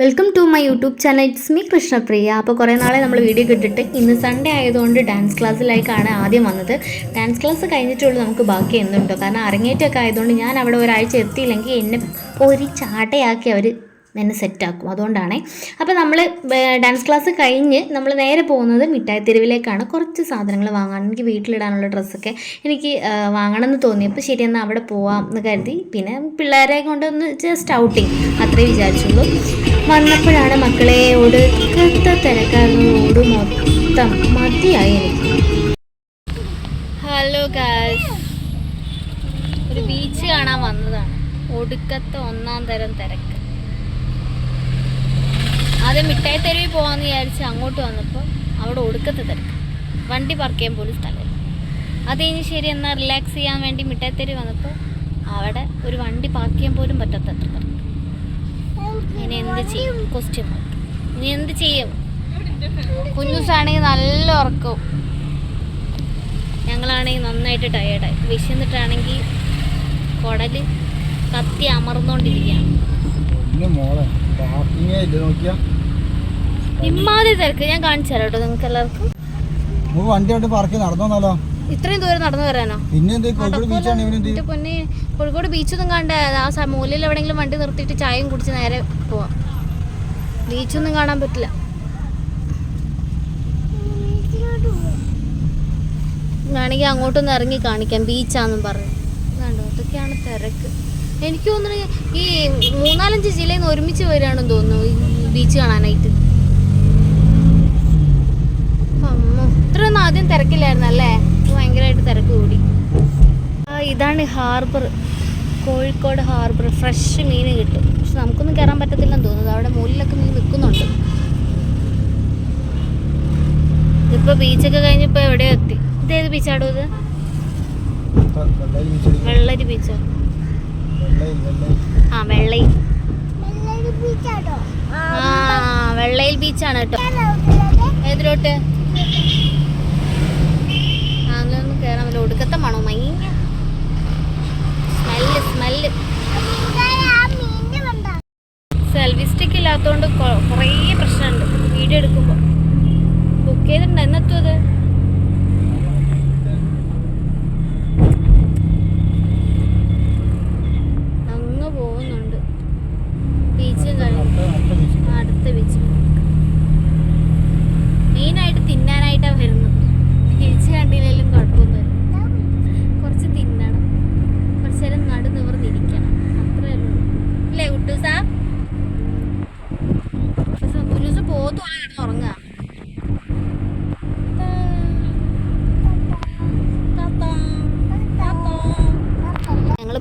Welcome to my YouTube channel it's me Krishnapriya അപ്പോൾ കുറേ നാളെ നമ്മൾ വീഡിയോ കിട്ടിട്ട് ഇന്ന് സൺഡേ ആയതുകൊണ്ട് ഡാൻസ് ക്ലാസ്സിലേക്കാണ് ആദ്യം വന്നത്. ഡാൻസ് ക്ലാസ് കഴിഞ്ഞിട്ടുള്ളൂ നമുക്ക് ബാക്കി എന്തുണ്ടോ. കാരണം അരങ്ങേറ്റമൊക്കെ ആയതുകൊണ്ട് ഞാൻ അവിടെ ഒരാഴ്ച എത്തിയില്ലെങ്കിൽ എന്നെ ഒരു ചാട്ടയാക്കി അവർ എന്നെ സെറ്റാക്കും അതുകൊണ്ടാണ്. അപ്പോൾ നമ്മൾ ഡാൻസ് ക്ലാസ് കഴിഞ്ഞ് നമ്മൾ നേരെ പോകുന്നത് മിഠായി തെരുവിലേക്കാണ്. കുറച്ച് സാധനങ്ങൾ വാങ്ങാൻ എനിക്ക് വീട്ടിലിടാനുള്ള ഡ്രസ്സൊക്കെ എനിക്ക് വാങ്ങണമെന്ന് തോന്നിയപ്പോൾ ശരി എന്നാൽ അവിടെ പോവാം എന്ന് കരുതി. പിന്നെ പിള്ളേരെ കൊണ്ടൊന്ന് ജസ്റ്റ് ഔട്ടിങ് അത്രേ വിചാരിച്ചുള്ളൂ. വന്നപ്പോഴാണ് മക്കളെ ഒടുക്കത്തെ തിരക്കാരോട് മൊത്തം മതിയായി എനിക്ക്. ഹലോ ഗാസ് ഒരു ബീച്ച് കാണാൻ വന്നതാണ്. ഒടുക്കത്തെ ഒന്നാം തരം തിരക്ക്. ആദ്യം മിഠായി തെരുവിൽ പോകാമെന്ന് വിചാരിച്ച് അങ്ങോട്ട് വന്നപ്പോൾ അവിടെ ഒടുക്കത്തെ തിരക്ക്. വണ്ടി പാർക്ക് ചെയ്യാൻ പോലും സ്ഥലമില്ല. അത് കഴിഞ്ഞ് ശരി എന്നാൽ റിലാക്സ് ചെയ്യാൻ വേണ്ടി മിഠായി തെരുവ് വന്നപ്പോൾ അവിടെ ഒരു വണ്ടി പാർക്ക് ചെയ്യാൻ പോലും പറ്റാത്തത്ര തിരക്ക്. ഇനി എന്ത് ചെയ്യും? ക്വസ്റ്റ്യൻ ഇനി എന്ത് ചെയ്യും? കുഞ്ഞുസാണെങ്കിൽ നല്ല ഉറക്കവും ഞങ്ങളാണെങ്കിൽ നന്നായിട്ട് ടയേർഡായി വിശന്നിട്ടാണെങ്കിൽ കുടൽ കത്തി അമർന്നുകൊണ്ടിരിക്കുകയാണ് ഇമ്മാതിരി തിരക്ക്. ഞാൻ കാണിച്ചു തരാം കേട്ടോ നിങ്ങൾക്ക് എല്ലാവർക്കും വണ്ടി പാർക്ക് നടന്നോന്നാലോ? ഇത്രയും ദൂരം നടന്നു വരാനോ? എന്റെ പൊന്നെ കോഴിക്കോട് ബീച്ചൊന്നും കണ്ട ആ മൂലയിൽ എവിടെയെങ്കിലും വണ്ടി നിർത്തിയിട്ട് ചായയും കുടിച്ച് നേരെ പോവാം. ബീച്ചൊന്നും കാണാൻ പറ്റില്ല. വേണമെങ്കിൽ അങ്ങോട്ടൊന്ന് ഇറങ്ങി കാണിക്കാം. ബീച്ചാന്നും പറഞ്ഞു. കണ്ടോ അതൊക്കെയാണ് തിരക്ക്. എനിക്ക് തോന്നുന്നു ഈ മൂന്നാലഞ്ച് ജില്ലയിൽ നിന്ന് ഒരുമിച്ച് വരികയാണെന്ന് തോന്നുന്നു ഈ ബീച്ച് കാണാനായിട്ട്. അമ്മോ ഇത്രയൊന്നും ആദ്യം തിരക്കില്ലായിരുന്നു അല്ലേ ഇപ്പൊ ഭയങ്കരമായിട്ട് തിരക്ക് കൂടി. ഇതാണ് ഹാർബർ. കോഴിക്കോട് ഹാർബർ. ഫ്രഷ് മീൻ കിട്ടും. പക്ഷെ നമുക്കൊന്നും കയറാൻ പറ്റത്തില്ലെന്ന് തോന്നുന്നു. അവിടെ മുകളിലൊക്കെ മീൻ നിൽക്കുന്നുണ്ട്. ഇതിപ്പോ ബീച്ചൊക്കെ കഴിഞ്ഞപ്പോ എവിടെയോ എത്തി? ഇതേത് ബീച്ചാടോ ഇത്? വെള്ളരി ബീച്ചോ ആ. വെള്ളയിൽ ആ വെള്ളയിൽ ബീച്ചാണ് കേട്ടോ. ഏതിലോട്ട് ആ അതിലൊന്നും കയറാൻ പറ്റില്ല ഒടുക്കത്തെ മണോ മൈഞ്ഞ സ്മെല്ല് സ്മെല്ല്. സെൽഫി സ്റ്റിക്ക് ഇല്ലാത്തതുകൊണ്ട് കുറേ പ്രശ്നമുണ്ട് വീഡിയോ എടുക്കുമ്പോൾ ബുക്ക് ചെയ്തിട്ടുണ്ട്? എന്നെത്തും അത് അങ്ങ് പോകുന്നുണ്ട് ബീച്ചും കഴിഞ്ഞു അടുത്ത ബീച്ച് ആ, അടുത്ത ബീച്ച് മെയിനായിട്ട് തിന്നാനായിട്ടാണ് വരുന്നത് ബീച്ച് കണ്ടില്ലെങ്കിലും കുഴപ്പമൊന്നുമില്ല കുറച്ച് തിന്നണം കുറച്ച് നേരം നടു നിവർന്നിരിക്കണം അത്രേ ഉള്ളൂ അല്ലേ കുട്ടൂസ കുട്ടൂസ് പോത്ത് പോലെ കിടന്ന് ഉറങ്ങുക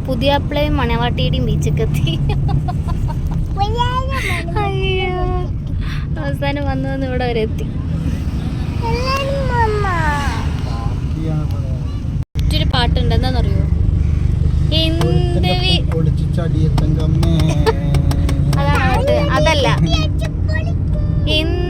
പുതിയ അപ്പളയും മണവാട്ടിയുടെയും ബീച്ചൊക്കെ എത്തി. അയ്യോ. അവസാനം വന്നു വന്ന് ഇവിടെ വരെ എത്തി. മറ്റൊരു പാട്ടുണ്ട് എന്താണെന്നറിയോ എന്ത് പാട്ട്. അതല്ല. എന്ത്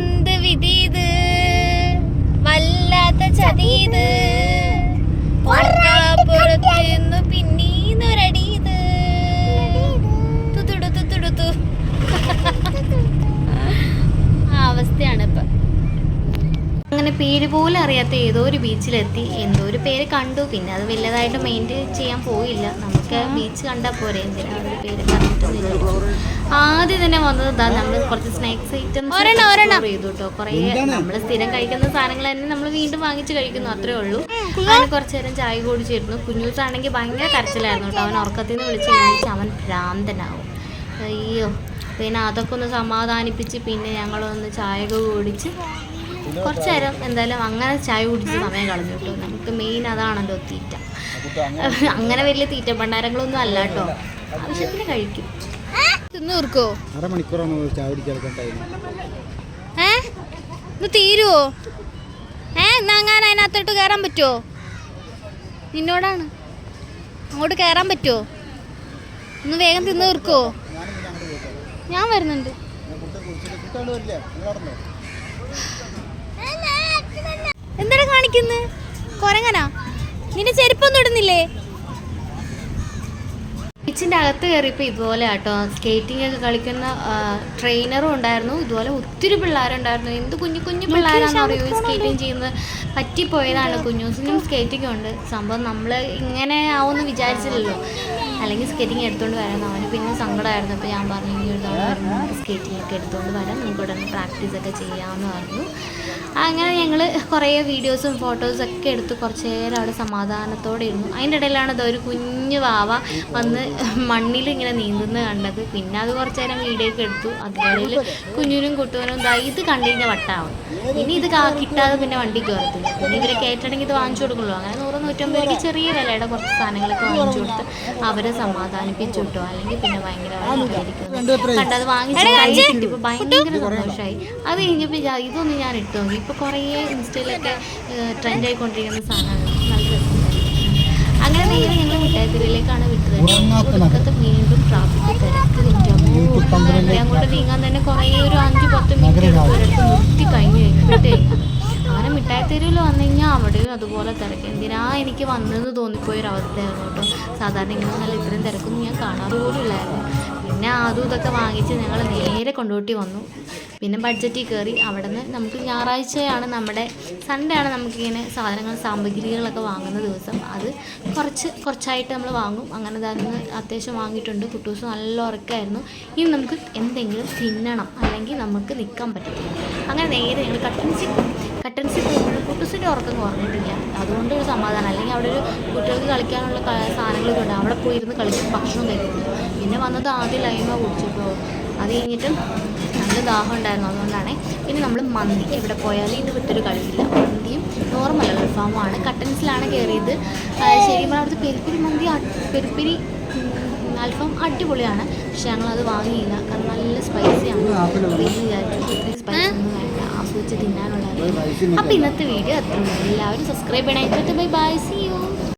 ഇപ്പൊ അങ്ങനെ പേര് പോലും അറിയാത്ത ഏതോ ഒരു ബീച്ചിലെത്തി എന്തോ ഒരു പേര് കണ്ടു. പിന്നെ അത് വലുതായിട്ട് മെയിന്റെയിൻ ചെയ്യാൻ പോയില്ല. നമുക്ക് ബീച്ച് കണ്ടാൽ പോരെ എന്തിനാ ഒരു പേര് പറഞ്ഞിട്ടൊന്നുമില്ല. ആദ്യം തന്നെ വന്നത് ഇതാ നമ്മൾ കുറച്ച് സ്നാക്സ് ഐറ്റംസ് ചെയ്തു കേട്ടോ കുറേ നമ്മൾ സ്ഥിരം കഴിക്കുന്ന സാധനങ്ങൾ തന്നെ നമ്മൾ വീണ്ടും വാങ്ങിച്ച് കഴിക്കുന്നു അത്രേ ഉള്ളൂ. അങ്ങനെ കുറച്ച് നേരം ചായ കുടിച്ചിരുന്നു. കുഞ്ഞൂസ് ആണെങ്കിൽ ഭയങ്കര കരച്ചിലായിരുന്നു കേട്ടോ അവൻ ഉറക്കത്തിൽ നിന്ന് വിളിച്ച് കഴിഞ്ഞാൽ അവൻ ഭ്രാന്തനാവും. അയ്യോ. പിന്നെ അതൊക്കെ ഒന്ന് സമാധാനിപ്പിച്ച് പിന്നെ ഞങ്ങളൊന്ന് ചായ കുടിച്ച് കുറച്ച് നേരം എന്തായാലും അങ്ങനെ ചായ കുടിച്ച് സമയം കളഞ്ഞു കേട്ടോ. നമുക്ക് മെയിൻ അതാണല്ലോ തീറ്റ. അങ്ങനെ വലിയ തീറ്റ ഭണ്ഡാരങ്ങളൊന്നും അല്ല കേട്ടോ. ആവശ്യത്തിന് കഴിക്കും. തിന്നൂർക്കോ? അരമണിക്കൂറാണ് ചായ കുടിക്കാൻ ഏ? ഇത് തീരുവോ? ഏ എന്നാ അങ്ങനെ അതിനകത്തോട്ട് കയറാൻ പറ്റുമോ നിന്നോടാണ്. അങ്ങോട്ട് കയറാൻ പറ്റുമോ ഒന്ന് വേഗം തിന്നു തീർക്കോ ഞാൻ വരുന്നുണ്ട്. എന്താണ് കാണിക്കുന്നത് കൊരങ്ങനാ? നിന്റെ ചെരുപ്പൊന്നും ഇടുന്നില്ലേ? ബീച്ചിന്റെ അകത്ത് കയറിയപ്പോൾ ഇതുപോലെ കേട്ടോ സ്കേറ്റിംഗ് ഒക്കെ കളിക്കുന്ന ട്രെയിനറും ഉണ്ടായിരുന്നു. ഇതുപോലെ ഒത്തിരി പിള്ളേരുണ്ടായിരുന്നു. എന്ത് കുഞ്ഞു കുഞ്ഞു പിള്ളേരാണെന്ന് പറയുമോ സ്കേറ്റിംഗ് ചെയ്യുന്നത് പറ്റിപ്പോയതാണ് കുഞ്ഞൂസിനും സ്കേറ്റിംഗ് ഉണ്ട്. സംഭവം നമ്മൾ ഇങ്ങനെ ആവുമെന്ന് വിചാരിച്ചില്ലല്ലോ. അല്ലെങ്കിൽ സ്കേറ്റിംഗ് എടുത്തുകൊണ്ട് വരാം. അവന് പിന്നെ സങ്കടമായിരുന്നു അപ്പോൾ ഞാൻ പറഞ്ഞു ഇനി ഒരു തവണ പറഞ്ഞു സ്കേറ്റിംഗ് ഒക്കെ എടുത്തുകൊണ്ട് വരാം. നമുക്ക് ഉടനെ പ്രാക്ടീസ് ഒക്കെ ചെയ്യാമെന്ന് പറഞ്ഞു. അങ്ങനെ ഞങ്ങൾ കുറേ വീഡിയോസും ഫോട്ടോസും ഒക്കെ എടുത്ത് കുറച്ച് നേരം അവിടെ സമാധാനത്തോടെ ഇരുന്നു. അതിന്റെ ഇടയിലാണ് ഇതൊരു ഒരു കുഞ്ഞു വാവ വന്ന് മണ്ണിൽ ഇങ്ങനെ നീന്തുന്നത് കണ്ടത്. പിന്നെ അത് കുറച്ച് നേരം വീഡിയോ ഒക്കെ എടുത്തു. അതിനിടയിൽ കുഞ്ഞിനും കുട്ടുവനും ഇതായി ഇത് കണ്ടു കഴിഞ്ഞാൽ വട്ടാവും. ഇനി ഇത് കിട്ടാതെ പിന്നെ വണ്ടി കയറത്തില്ല പിന്നെ ഇവരെ കയറ്റണമെങ്കിൽ ഇത് വാങ്ങിച്ചു കൊടുക്കുള്ളൂ. അങ്ങനെ നൂറ് നൂറ്റമ്പത് രൂപയ്ക്ക് ചെറിയ വിലയുടെ കുറച്ച് സാധനങ്ങളൊക്കെ വാങ്ങിച്ചു കൊടുത്ത് അവരെ സമാധാനിപ്പിച്ചു കിട്ടും അല്ലെങ്കിൽ പിന്നെ ഭയങ്കര കണ്ടത് വാങ്ങിച്ചു കൈ കിട്ടിയപ്പോൾ ഭയങ്കര സന്തോഷമായി അത് കഴിഞ്ഞപ്പോൾ ഇതൊന്നും ഞാൻ ഇട്ടു നോക്കി. ഇപ്പോൾ കുറേ ഇൻസ്റ്റയിലൊക്കെ ട്രെൻഡ് ആയിക്കൊണ്ടിരിക്കുന്ന സാധനങ്ങൾ. നല്ല രസമുണ്ടായിരുന്നു അങ്ങനെ നേരെ ഞങ്ങൾ ഒടുക്കത്ത് വീണ്ടും ട്രാഫിക് തിരക്ക്. എന്റെ അങ്ങോട്ട് നീങ്ങാൻ തന്നെ കുറേ ഒരു അഞ്ച് പത്ത് മിനിറ്റ് നിർത്തി കഴിഞ്ഞ് കഴിഞ്ഞിട്ട് അങ്ങനെ മിഠായിത്തെരുവിൽ വന്നു കഴിഞ്ഞാൽ അവിടെയും അതുപോലെ തിരക്ക്. എന്തിനാ എനിക്ക് വന്നെന്ന് തോന്നിപ്പോയൊരവസ്ഥയായിരുന്നു കേട്ടോ. സാധാരണ ഇങ്ങനെ നല്ല ഇത്രയും തിരക്കൊന്നും ഞാൻ കാണാറ് പോലും ഇല്ലായിരുന്നു പിന്നെ അതും ഇതൊക്കെ വാങ്ങിച്ച് ഞങ്ങൾ നേരെ കൊണ്ടോട്ടി വന്നു. പിന്നെ ബഡ്ജറ്റിൽ കയറി അവിടെ നിന്ന് നമുക്ക് ഞായറാഴ്ചയാണ് നമ്മുടെ സൺഡേ ആണ് നമുക്കിങ്ങനെ സാധനങ്ങൾ സാമഗ്രികളൊക്കെ വാങ്ങുന്ന ദിവസം. അത് കുറച്ച് കുറച്ചായിട്ട് നമ്മൾ വാങ്ങും. അങ്ങനെ തന്നെ അത്യാവശ്യം വാങ്ങിയിട്ടുണ്ട്. കുട്ടൂസ് നല്ല ഉറക്കമായിരുന്നു ഇനി നമുക്ക് എന്തെങ്കിലും തിന്നണം. അല്ലെങ്കിൽ നമുക്ക് നിൽക്കാൻ പറ്റില്ല അങ്ങനെ നേരെ ഞങ്ങൾ കട്ടൻസി കട്ടൻസി പോകുമ്പോൾ കുട്ടൂസിന്റെ ഉറക്കം കുറഞ്ഞിട്ടില്ല. അതുകൊണ്ട് ഒരു സമാധാനം. അല്ലെങ്കിൽ അവിടെ ഒരു കുട്ടികൾക്ക് കളിക്കാനുള്ള സാധനങ്ങളൊക്കെ ഉണ്ട്. അവിടെ പോയിരുന്ന് കളിച്ച് ഭക്ഷണം കഴിക്കുന്നു പിന്നെ വന്നത് ആദ്യം ലൈമ കുടിച്ചപ്പോൾ അത് കഴിഞ്ഞിട്ട് നല്ല ദാഹം ഉണ്ടായിരുന്നു. അതുകൊണ്ടാണ് ഇനി നമ്മൾ മന്തി എവിടെ പോയാലും ഇത് വിട്ടൊരു കളിയില്ല മന്തിയും നോർമൽ അൽഫാമാണ് കട്ടൻസിലാണ് കയറിയത് ശരിക്കും പറഞ്ഞാൽ അവിടുത്തെ പെരിപ്പിരി മന്തി പെരുപ്പിരി അൽഫാം അടിപൊളിയാണ്. പക്ഷെ ഞങ്ങളത് വാങ്ങിയില്ല. കാരണം നല്ല സ്പൈസിയാണ് സ്പൈസി ഒന്നും വേണ്ട. ആസ്വദിച്ച് തിന്നാനുള്ളത് അപ്പോൾ ഇന്നത്തെ വീഡിയോ അത്ര എല്ലാവരും സബ്സ്ക്രൈബ് ചെയ്യണേ. Bye bye C